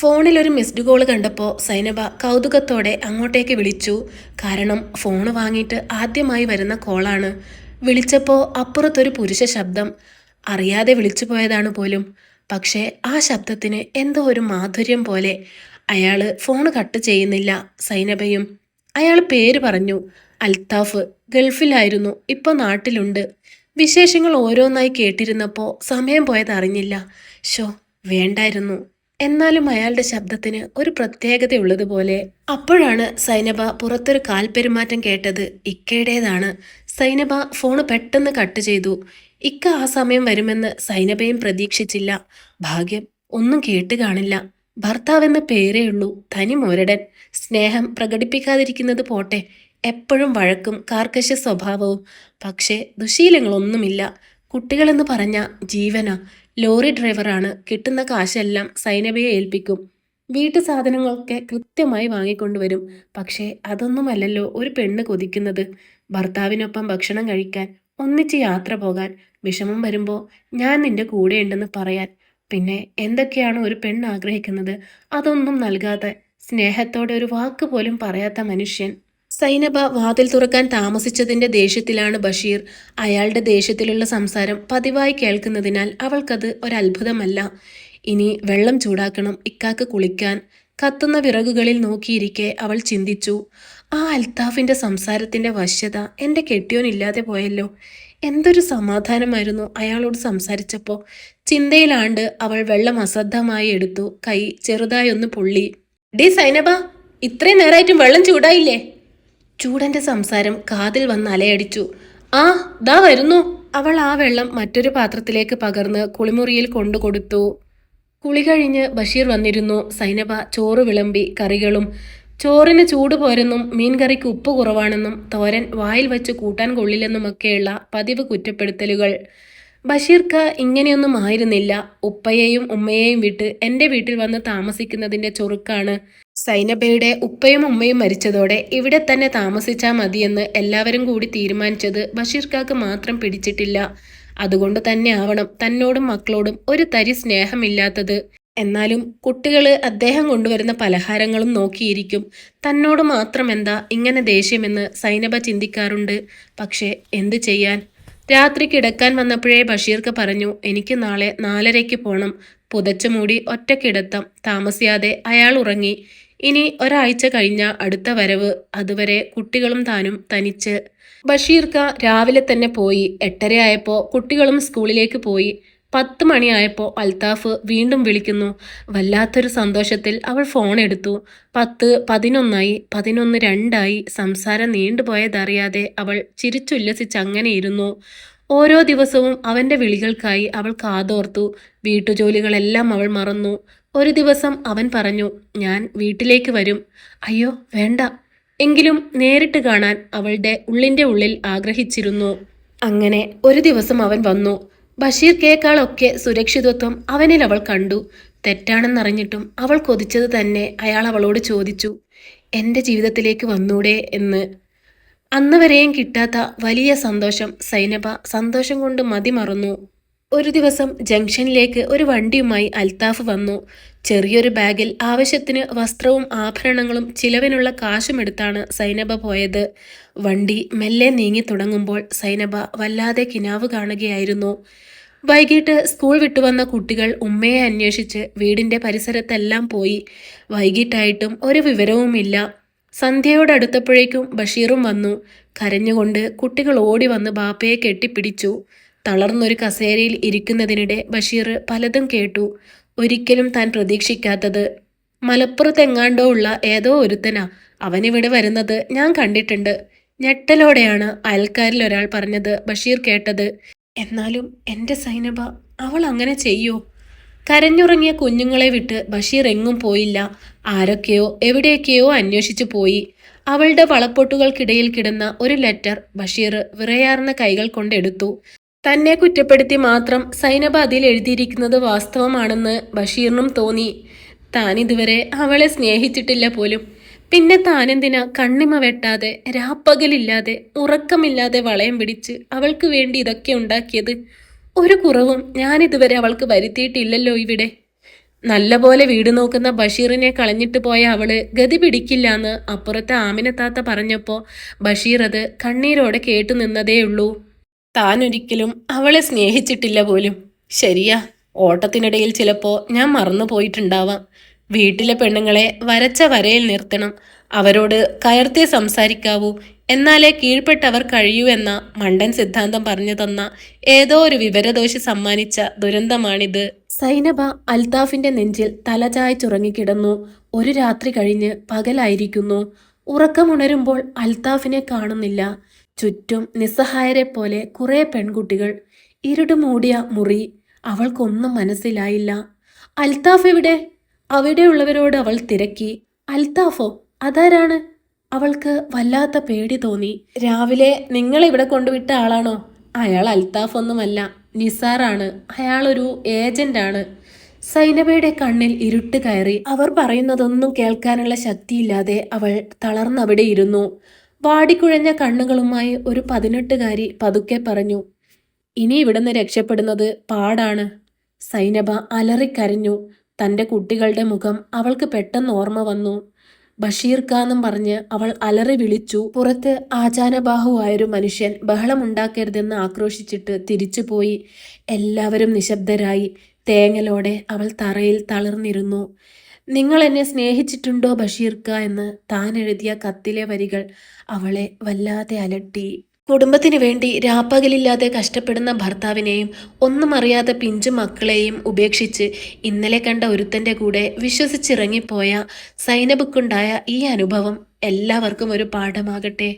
ഫോണിൽ ഒരു missed call കണ്ടപ്പോൾ സൈനബ കൗതുകത്തോടെ അങ്ങോട്ടേക്ക് വിളിച്ചു. കാരണം ഫോൺ വാങ്ങിയിട്ട് ആദ്യമായി വരുന്ന കോളാണ്. വിളിച്ചപ്പോൾ അപ്പുറത്തൊരു പുരുഷ ശബ്ദം. അറിയാതെ വിളിച്ചു പോയതാണ് പോലും. പക്ഷേ ആ ശബ്ദത്തിന് എന്തോ ഒരു മാധുര്യം പോലെ. അയാൾ ഫോൺ കട്ട് ചെയ്യുന്നില്ല സൈനബയും. അയാൾ പേര് പറഞ്ഞു. അൽത്താഫ് ഗൾഫിലായിരുന്നു ഇപ്പോൾ നാട്ടിലുണ്ട്. വിശേഷങ്ങൾ ഓരോന്നായി കേട്ടിരുന്നപ്പോൾ സമയം പോയത് അറിഞ്ഞില്ല. ഷോ വേണ്ടായിരുന്നു. എന്നാലും അയാളുടെ ശബ്ദത്തിന് ഒരു പ്രത്യേകതയുള്ളതുപോലെ അപ്പോഴാണ് സൈനബ പുറത്തൊരു കാൽപെരുമാറ്റം കേട്ടത് ഇക്കയുടേതാണ്. സൈനബ ഫോണ് പെട്ടെന്ന് കട്ട് ചെയ്തു. ഇക്ക ആ സമയം വരുമെന്ന് സൈനബയും പ്രതീക്ഷിച്ചില്ല. ഭാഗ്യം ഒന്നും കേട്ട് കാണില്ല. ഭർത്താവെന്ന പേരേ ഉള്ളൂ തനി മുരടൻ. സ്നേഹം പ്രകടിപ്പിക്കാതിരിക്കുന്നത് പോട്ടെ. എപ്പോഴും വഴക്കും കാർക്കശ്യ സ്വഭാവവും. പക്ഷേ ദുശീലങ്ങളൊന്നുമില്ല. കുട്ടികളെന്ന് പറഞ്ഞ ജീവന. ലോറി ഡ്രൈവറാണ്. കിട്ടുന്ന കാശെല്ലാം സൈനബയെ ഏൽപ്പിക്കും. വീട്ടു സാധനങ്ങളൊക്കെ കൃത്യമായി വാങ്ങിക്കൊണ്ടുവരും. പക്ഷേ അതൊന്നുമല്ലല്ലോ ഒരു പെണ്ണ് കൊതിക്കുന്നത്. ഭർത്താവിനൊപ്പം ഭക്ഷണം കഴിക്കാൻ ഒന്നിച്ച് യാത്ര പോകാൻ വിഷമം വരുമ്പോൾ ഞാൻ നിന്റെ കൂടെയുണ്ടെന്ന് പറയാൻ. പിന്നെ എന്തൊക്കെയാണ് ഒരു പെണ്ണ് ആഗ്രഹിക്കുന്നത്? അതൊന്നും നൽകാതെ സ്നേഹത്തോടെ ഒരു വാക്ക് പോലും പറയാത്ത മനുഷ്യൻ. സൈനബ വാതിൽ തുറക്കാൻ താമസിച്ചതിന്റെ ദേഷ്യത്തിലാണ് ബഷീർ. അയാളുടെ ദേഷ്യത്തിലുള്ള സംസാരം പതിവായി കേൾക്കുന്നതിനാൽ അവൾക്കത് ഒരത്ഭുതമല്ല. ഇനി വെള്ളം ചൂടാക്കണം ഇക്കാക്ക് കുളിക്കാൻ. കത്തുന്ന വിറകുകളിൽ നോക്കിയിരിക്കെ അവൾ ചിന്തിച്ചു. ആ അൽത്താഫിന്റെ സംസാരത്തിന്റെ വശ്യത എന്റെ കെട്ടിയോനില്ലാതെ പോയല്ലോ. എന്തൊരു സമാധാനമായിരുന്നു അയാളോട് സംസാരിച്ചപ്പോൾ ചിന്തയിലാണ്ട് അവൾ വെള്ളം അശ്രദ്ധമായി എടുത്തു. കൈ ചെറുതായി ഒന്ന് പൊള്ളി. ഡേ സൈനബ ഇത്രയും നേരമായിട്ടും വെള്ളം ചൂടായില്ലേ? ചൂടന്റെ സംസാരം കാതിൽ വന്ന് അലയടിച്ചു. ആ ദാ വരുന്നു. അവൾ ആ വെള്ളം മറ്റൊരു പാത്രത്തിലേക്ക് പകർന്ന് കുളിമുറിയിൽ കൊണ്ടുകൊടുത്തു. കുളി കഴിഞ്ഞ് ബഷീർ വന്നിരുന്നു. സൈനബ ചോറ് വിളമ്പി കറികളും ചോറിന് ചൂട് പോരെന്നും മീൻകറിക്ക് ഉപ്പ് കുറവാണെന്നും തോരൻ വായിൽ വെച്ച് കൂട്ടാൻ കൊള്ളില്ലെന്നുമൊക്കെയുള്ള പതിവ് കുറ്റപ്പെടുത്തലുകൾ. ബഷീർക്ക് ഇങ്ങനെയൊന്നും ആയിരുന്നില്ല. ഉപ്പയെയും ഉമ്മയെയും വിട്ട് എന്റെ വീട്ടിൽ വന്ന് താമസിക്കുന്നതിന്റെ ചൊറുക്കാണ്. സൈനബയുടെ ഉപ്പയും ഉമ്മയും മരിച്ചതോടെ ഇവിടെ തന്നെ താമസിച്ചാൽ മതിയെന്ന് എല്ലാവരും കൂടി തീരുമാനിച്ചത് ബഷീർക്കാക്ക് മാത്രം പിടിച്ചിട്ടില്ല. അതുകൊണ്ട് തന്നെ ആവണം തന്നോടും മക്കളോടും ഒരു തരി സ്നേഹമില്ലാത്തത്. എന്നാലും കുട്ടികൾ അദ്ദേഹം കൊണ്ടുവരുന്ന പലഹാരങ്ങളും നോക്കിയിരിക്കും. തന്നോട് മാത്രം എന്താ ഇങ്ങനെ ദേഷ്യമെന്ന് സൈനബ ചിന്തിക്കാറുണ്ട്. പക്ഷേ എന്തു ചെയ്യാൻ? രാത്രി കിടക്കാൻ വന്നപ്പോഴേ ബഷീർക്ക് പറഞ്ഞു എനിക്ക് നാളെ നാലരയ്ക്ക് പോണം. പുതച്ചു മൂടി ഒറ്റക്കിടത്തം. താമസിയാതെ അയാൾ ഉറങ്ങി. ഇനി ഒരാഴ്ച കഴിഞ്ഞ അടുത്ത വരവ് അതുവരെ കുട്ടികളും താനും തനിച്ച്. ബഷീർക്ക രാവിലെ തന്നെ പോയി. എട്ടരയായപ്പോൾ കുട്ടികളും സ്കൂളിലേക്ക് പോയി. പത്ത് മണിയായപ്പോൾ അൽത്താഫ് വീണ്ടും വിളിക്കുന്നു. വല്ലാത്തൊരു സന്തോഷത്തിൽ അവൾ ഫോൺ എടുത്തു. പത്ത് പതിനൊന്നായി. പതിനൊന്ന് രണ്ടായി. സംസാരം നീണ്ടുപോയതറിയാതെ അവൾ ചിരിച്ചുല്ലസിച്ച് അങ്ങനെ ഇരുന്നു. ഓരോ ദിവസവും അവന്റെ വിളികൾക്കായി അവൾ കാതോർത്തു. വീട്ടുജോലികളെല്ലാം അവൾ മറന്നു. ഒരു ദിവസം അവൻ പറഞ്ഞു ഞാൻ വീട്ടിലേക്ക് വരും. അയ്യോ വേണ്ട. എങ്കിലും നേരിട്ട് കാണാൻ അവളുടെ ഉള്ളിന്റെ ഉള്ളിൽ ആഗ്രഹിച്ചിരുന്നു. അങ്ങനെ ഒരു ദിവസം അവൻ വന്നു. ബഷീർ കേക്കാളൊക്കെ സുരക്ഷിതത്വം അവനിൽ അവൾ കണ്ടു. തെറ്റാണെന്നറിഞ്ഞിട്ടും അവൾ കൊതിച്ചത് തന്നെ അയാൾ അവളോട് ചോദിച്ചു എന്റെ ജീവിതത്തിലേക്ക് വന്നൂടെ? എന്ന്. അന്ന് വരെയും കിട്ടാത്ത വലിയ സന്തോഷം സൈനബ സന്തോഷം കൊണ്ട് മതിമറന്നു. ഒരു ദിവസം ജംഗ്ഷനിലേക്ക് ഒരു വണ്ടിയുമായി അൽത്താഫ് വന്നു. ചെറിയൊരു ബാഗിൽ ആവശ്യത്തിന് വസ്ത്രവും ആഭരണങ്ങളും ചിലവിനുള്ള കാശുമെടുത്താണ് സൈനബ പോയത്. വണ്ടി മെല്ലെ നീങ്ങി തുടങ്ങുമ്പോൾ സൈനബ വല്ലാതെ കിനാവ് കാണുകയായിരുന്നു. വൈകിട്ട് സ്കൂൾ വിട്ടുവന്ന കുട്ടികൾ ഉമ്മയെ അന്വേഷിച്ച് വീടിന്റെ പരിസരത്തെല്ലാം പോയി. വൈകിട്ടായിട്ടും ഒരു വിവരവുമില്ല. സന്ധ്യയോടടുത്തപ്പോഴേക്കും ബഷീറും വന്നു. കരഞ്ഞുകൊണ്ട് കുട്ടികൾ ഓടി വന്ന് ബാപ്പയെ കെട്ടിപ്പിടിച്ചു. തളർന്നൊരു കസേരയിൽ ഇരിക്കുന്നതിനിടെ ബഷീർ പലതും കേട്ടു. ഒരിക്കലും താൻ പ്രതീക്ഷിക്കാത്തത്. മലപ്പുറത്തെങ്ങാണ്ടോ ഉള്ള ഏതോ ഒരുത്തനാ അവനിവിടെ വരുന്നത് ഞാൻ കണ്ടിട്ടുണ്ട്. ഞെട്ടലോടെയാണ് അയൽക്കാരിൽ ഒരാൾ പറഞ്ഞത് ബഷീർ കേട്ടത്. എന്നാലും എന്റെ സൈനബ അവൾ അങ്ങനെ ചെയ്യോ? കരഞ്ഞുറങ്ങിയ കുഞ്ഞുങ്ങളെ വിട്ട് ബഷീർ എങ്ങും പോയില്ല. ആരൊക്കെയോ എവിടെയൊക്കെയോ അന്വേഷിച്ചു പോയി. അവളുടെ വളപ്പൊട്ടുകൾക്കിടയിൽ കിടന്ന ഒരു ലെറ്റർ ബഷീർ വിറയാർന്ന കൈകൾ കൊണ്ടെടുത്തു. തന്നെ കുറ്റപ്പെടുത്തി മാത്രം സൈനബ അതിൽ എഴുതിയിരിക്കുന്നത് വാസ്തവമാണെന്ന് ബഷീറിനും തോന്നി. താൻ ഇതുവരെ അവളെ സ്നേഹിച്ചിട്ടില്ല പോലും. പിന്നെ താനെന്തിനാ കണ്ണിമ വെട്ടാതെ രാപ്പകലില്ലാതെ ഉറക്കമില്ലാതെ വളയം പിടിച്ച് അവൾക്ക് വേണ്ടി ഇതൊക്കെ ഉണ്ടാക്കിയത്? ഒരു കുറവും ഞാനിതുവരെ അവൾക്ക് വരുത്തിയിട്ടില്ലല്ലോ ഇവിടെ. നല്ലപോലെ വീട് നോക്കുന്ന ബഷീറിനെ കളഞ്ഞിട്ട് പോയ അവൾ ഗതി പിടിക്കില്ലാന്ന് അപ്പുറത്തെ ആമിനത്താത്ത പറഞ്ഞപ്പോ ബഷീർ അത് കണ്ണീരോടെ കേട്ടു നിന്നതേയുള്ളൂ. താനൊരിക്കലും അവളെ സ്നേഹിച്ചിട്ടില്ല പോലും. ശരിയാ ഓട്ടത്തിനിടയിൽ ചിലപ്പോ ഞാൻ മറന്നു പോയിട്ടുണ്ടാവാം. വീട്ടിലെ പെണ്ണുങ്ങളെ വരച്ച വരയിൽ നിർത്തണം. അവരോട് കയർത്തേ സംസാരിക്കാവൂ. എന്നാലേ കീഴ്പ്പെട്ടവർ കഴിയൂ എന്ന മണ്ടൻ സിദ്ധാന്തം പറഞ്ഞു തന്ന ഏതോ ഒരു വിവരദോഷി സമ്മാനിച്ച ദുരന്തമാണിത്. സൈനബ അൽതാഫിന്റെ നെഞ്ചിൽ തലചായ്ച്ചുറങ്ങിക്കിടന്നു ഒരു രാത്രി കഴിഞ്ഞ് പകലായിരിക്കുന്നു. ഉറക്കമുണരുമ്പോൾ അൽത്താഫിനെ കാണുന്നില്ല. ചുറ്റും നിസ്സഹായരെ പോലെ കുറെ പെൺകുട്ടികൾ. ഇരുട് മൂടിയ മുറി അവൾക്കൊന്നും മനസ്സിലായില്ല. അൽത്താഫ് എവിടെ? അവിടെയുള്ളവരോട് അവൾ തിരക്കി. അൽത്താഫോ അതാരാണ്? അവൾക്ക് വല്ലാത്ത പേടി തോന്നി. രാവിലെ നിങ്ങൾ ഇവിടെ കൊണ്ടുവിട്ട ആളാണോ? അയാൾ അൽത്താഫ് ഒന്നുമല്ല നിസാറാണ്. അയാളൊരു ഏജന്റാണ്. സൈനബയുടെ കണ്ണിൽ ഇരുട്ട് കയറി അവർ പറയുന്നതൊന്നും കേൾക്കാനുള്ള ശക്തിയില്ലാതെ അവൾ തളർന്നവിടെ ഇരുന്നു വാടിക്കുഴഞ്ഞ കണ്ണുകളുമായി ഒരു പതിനെട്ടുകാരി പതുക്കെ പറഞ്ഞു ഇനി ഇവിടുന്ന് രക്ഷപ്പെടുന്നത് പാടാണ്. സൈനബ അലറിക്കരഞ്ഞു. തന്റെ കുട്ടികളുടെ മുഖം അവൾക്ക് പെട്ടെന്ന് ഓർമ്മ വന്നു. ബഷീർ ഖാന്നും പറഞ്ഞ് അവൾ അലറി വിളിച്ചു. പുറത്ത് ആചാനബാഹുവായൊരു മനുഷ്യൻ ബഹളമുണ്ടാക്കരുതെന്ന് ആക്രോശിച്ചിട്ട് തിരിച്ചുപോയി എല്ലാവരും നിശബ്ദരായി. തേങ്ങലോടെ അവൾ തറയിൽ തളർന്നിരുന്നു. നിങ്ങൾ എന്നെ സ്നേഹിച്ചിട്ടുണ്ടോ ബഷീർക്ക എന്ന് താൻ എഴുതിയ കത്തിലെ വരികൾ അവളെ വല്ലാതെ അലട്ടി. കുടുംബത്തിന് വേണ്ടി രാപ്പകലില്ലാതെ കഷ്ടപ്പെടുന്ന ഭർത്താവിനെയും ഒന്നും അറിയാത്ത പിഞ്ചു മക്കളെയും ഉപേക്ഷിച്ച് ഇന്നലെ കണ്ട ഒരുത്തന്റെ കൂടെ വിശ്വസിച്ചിറങ്ങിപ്പോയ സൈനബുക്കുണ്ടായ ഈ അനുഭവം എല്ലാവർക്കും ഒരു പാഠമാകട്ടെ.